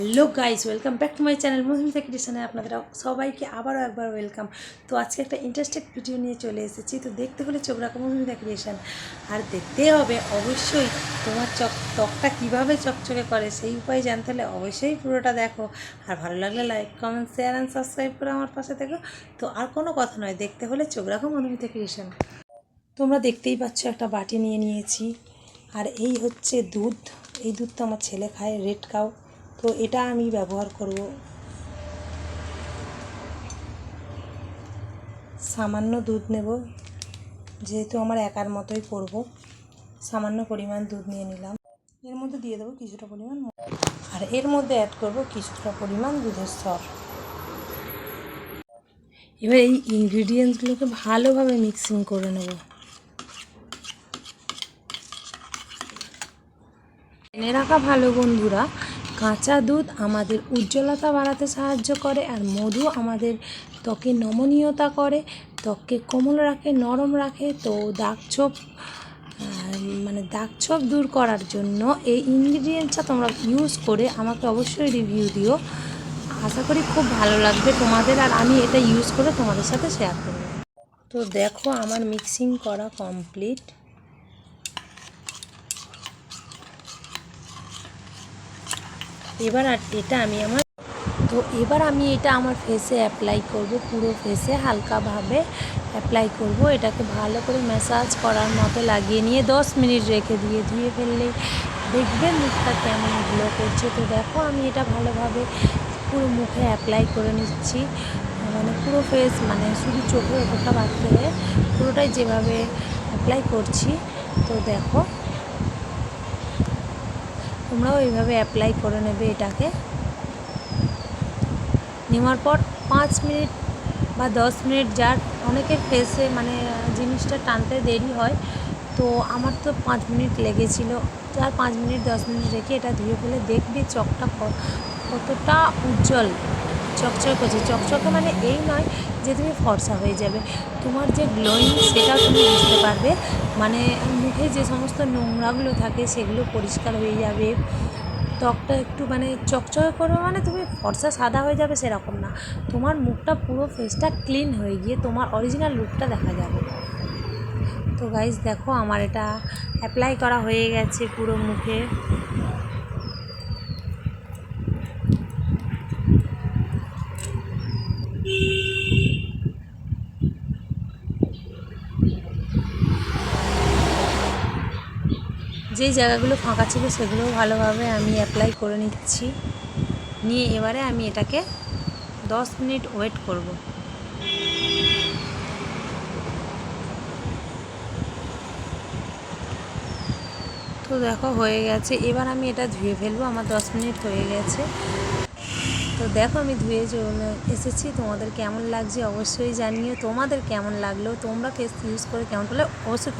Hello guys, welcome back to my channel Mahimita ক্রিয়েশনে আপনাদের সবাইকে আবারও একবার ওয়েলকাম। তো আজকে একটা ইন্টারেস্টেড ভিডিও নিয়ে চলে এসেছি। তো দেখতে হলে চোখ রাখো মহিমিতা ক্রিয়েশন আর দেখতে হবে অবশ্যই তোমার চক ত্বকটা কীভাবে চকচকে করে সেই উপায় জানতে হলে অবশ্যই পুরোটা দেখো। আর ভালো লাগলে like comment share and subscribe করে আমার পাশে থেকো। তো আর কোনো কথা নয়, দেখতে হলে চোখ রাখো মহিমিতা ক্রিয়েশন তোমরা দেখতেই পাচ্ছ একটা বাটি নিয়ে নিয়েছি। আর এই হচ্ছে দুধ। এই দুধটা আমার ছেলে খায় রেড কাউ তো এটা আমি ব্যবহার করব। সামান্য দুধ নেব। যেহেতু আমার একার মতোই করব, সামান্য পরিমাণ দুধ নিয়ে নিলাম। এর মধ্যে দিয়ে দেবো কিছুটা পরিমাণ। আর এর মধ্যে অ্যাড করব কিছুটা পরিমাণ দুধের সর এবার এই ইনগ্রিডিয়েন্টসগুলোকে ভালোভাবে মিক্সিং করে নেব। জেনে রাখা ভালো বন্ধুরা কাঁচা দুধ আমাদের উজ্জ্বলতা বাড়াতে সাহায্য করে আর মধু আমাদের ত্বকে নমনীয়তা করে, ত্বককে কোমল রাখে, নরম রাখে। তো দাগ ছোপ মানে দাগ ছোপ দূর করার জন্য এই ইনগ্রিডিয়েন্টসটা তোমরা ইউজ করে আমাকে অবশ্যই রিভিউ দিও। আশা করি খুব ভালো লাগবে তোমাদের আর আমি এটা ইউজ করে তোমাদের সাথে শেয়ার করব। তো দেখো আমার মিক্সিং করা কমপ্লিট এবার আর এটা আমি আমার তো এবার আমি এটা আমার ফেসে অ্যাপ্লাই করব, পুরো ফেসে হালকাভাবে অ্যাপ্লাই করব। এটাকে ভালো করে ম্যাসাজ করার মতো লাগিয়ে নিয়ে দশ মিনিট রেখে দিয়ে, ধুয়ে ফেললে দেখবেন মুখটা কেমন গ্লো করছে। তো দেখো আমি এটা ভালোভাবে পুরো মুখে অ্যাপ্লাই করে নিচ্ছি। মানে পুরো ফেস মানে শুধু চোখের ওপরটা বাদ করে পুরোটাই যেভাবে অ্যাপ্লাই করছি। তো দেখো তোমরাও এইভাবে অ্যাপ্লাই করে নেবে এটাকে। নেওয়ার পর পাঁচ মিনিট বা দশ মিনিট যার অনেকের ফেসে মানে জিনিসটা টানতে দেরি হয়, তো আমার তো পাঁচ মিনিট লেগেছিল। যার পাঁচ মিনিট, দশ মিনিট রেখে এটা ধুয়ে ফেলে দেখবে চকটা কতটা উজ্জ্বল। চকচকে করছে। চকচকে মানে এই নয় যে তুমি ফর্সা হয়ে যাবে। তোমার যে গ্লোয়িং সেটা তুমি বুঝতে পারবে। মানে মুখে যে সমস্ত নোংরাগুলো থাকে সেগুলো পরিষ্কার হয়ে যাবে। ত্বকটা একটু মানে চকচকে করবে মানে তুমি ফর্সা সাদা হয়ে যাবে সেরকম না। তোমার মুখটা পুরো ফেসটা ক্লিন হয়ে গিয়ে তোমার অরিজিনাল লুকটা দেখা যাবে। তো গাইজ দেখো আমার এটা অ্যাপ্লাই করা হয়ে গেছে পুরো মুখে। যেই জায়গাগুলো ফাঁকা ছিল সেগুলো ভালোভাবে আমি অ্যাপ্লাই করে নিচ্ছি। নিয়ে এবারে আমি এটাকে দশ মিনিট ওয়েট করব। তো দেখো হয়ে গেছে। এবার আমি এটা ধুয়ে ফেলব, আমার দশ মিনিট হয়ে গেছে। তো দেখো আমি ধুয়ে এসেছি। তোমাদের কেমন লাগছে অবশ্যই জানিও। তোমাদের কেমন লাগল? তোমরা ফেস ইউজ করে কেমন করলে অবশ্যই